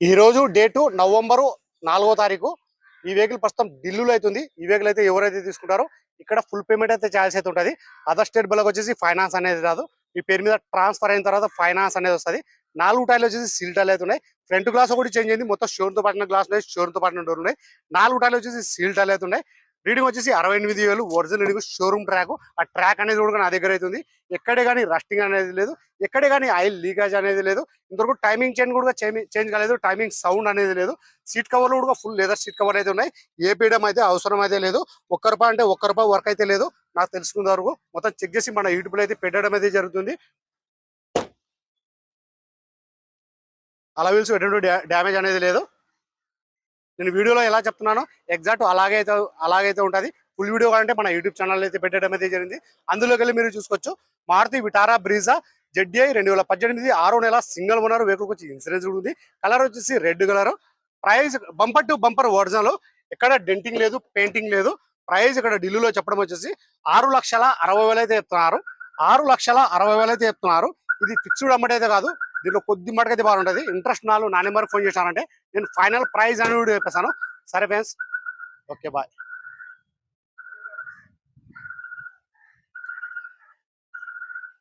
ఈ రోజు date November నాలుగో తారీఖు. ఈ వెహికల్ ప్రస్తుతం ఢిల్లీలో అవుతుంది ఈ వెహికల్ అయితే ఎవరైతే తీసుకుంటారో ఇక్కడ ఫుల్ పేమెంట్ అయితే చేయాల్సి అయితే ఉంటుంది. అదర్ స్టేట్ బిల్లకు వచ్చేసి ఫైనాన్స్ అనేది రాదు. మీ పేరు మీద ట్రాన్స్ఫర్ అయిన తర్వాత ఫైనాన్స్ అనేది వస్తుంది. నాలుగు టైర్లు వచ్చేసి సీల్ టైర్లు అయితే ఉన్నాయి. ఫ్రంట్ గ్లాస్ ఒకటి చేంజ్ అయింది. మొత్తం షోర్తో పాటిన గ్లాస్ ఉన్నాయి. షోర్తో పాటిన డోర్ ఉన్నాయి. నాలుగు టైర్లు వచ్చేసి సీల్ టైర్లు అయితే ఉన్నాయి. రీడింగ్ వచ్చేసి అరవై ఎనిమిది వేలు ఒరిజినల్ రీడింగ్ షోరూమ్ ట్రాక్ ఆ ట్రాక్ అనేది కూడా నా దగ్గర అవుతుంది ఎక్కడే కానీ రస్టింగ్ అనేది లేదు. ఎక్కడే కానీ ఆయిల్ లీకేజ్ అనేది లేదు. ఇంతవరకు టైమింగ్ చేంజ్ కూడా చేంజ్ కాలేదు. టైమింగ్ సౌండ్ అనేది లేదు. సీట్ కవర్లు కూడా ఫుల్ లెదర్ సీట్ కవర్ అయితే ఉన్నాయి. ఏపీడం అయితే అవసరం అయితే లేదు. ఒక్క రూపాయి అంటే ఒక్క రూపాయి వర్క్ అయితే లేదు. నాకు తెలుసుకున్న వరకు మొత్తం చెక్ చేసి మన యూట్యూబ్లో అయితే పెట్టడం అయితే జరుగుతుంది. అలా వీల్స్ ఎటువంటి డ్యామేజ్ అనేది లేదు. నేను వీడియోలో ఎలా చెప్తున్నానో ఎగ్జాక్ట్ అలాగే అయితే అలాగైతే ఉంటుంది. ఫుల్ వీడియో కావాలంటే మన యూట్యూబ్ ఛానల్ అయితే పెట్టడం అయితే జరిగింది. అందులోకి వెళ్ళి మీరు చూసుకోవచ్చు. మారుతి విటారా బ్రీజా జెడ్డీఐ రెండు వేల పద్దెనిమిది ఆరో నెల సింగిల్ ఉన్నారు వెహికల్కి వచ్చి ఇన్సూరెన్స్ కూడా ఉంది. కలర్ వచ్చేసి red colour price bumper to bumper original ఎక్కడ డెంటింగ్ లేదు పెయింటింగ్ లేదు. ప్రైస్ ఇక్కడ ఢిల్లీలో చెప్పడం వచ్చేసి ఆరు లక్షల అరవై వేలు అయితే చెప్తున్నారు. ఆరు లక్షల అరవై వేలు అయితే చెప్తున్నారు. ఇది ఫిక్స్డ్ అమౌంట్ అయితే కాదు. దీంట్లో కొద్ది మటుకైతే బాగుంటుంది. ఇంట్రెస్ట్ నాలుగు నా నెంబర్ ఫోన్ చేశానంటే నేను ఫైనల్ ప్రైజ్ అని కూడా చెప్పేసాను సరే ఫ్రెండ్స్ ఓకే బాయ్.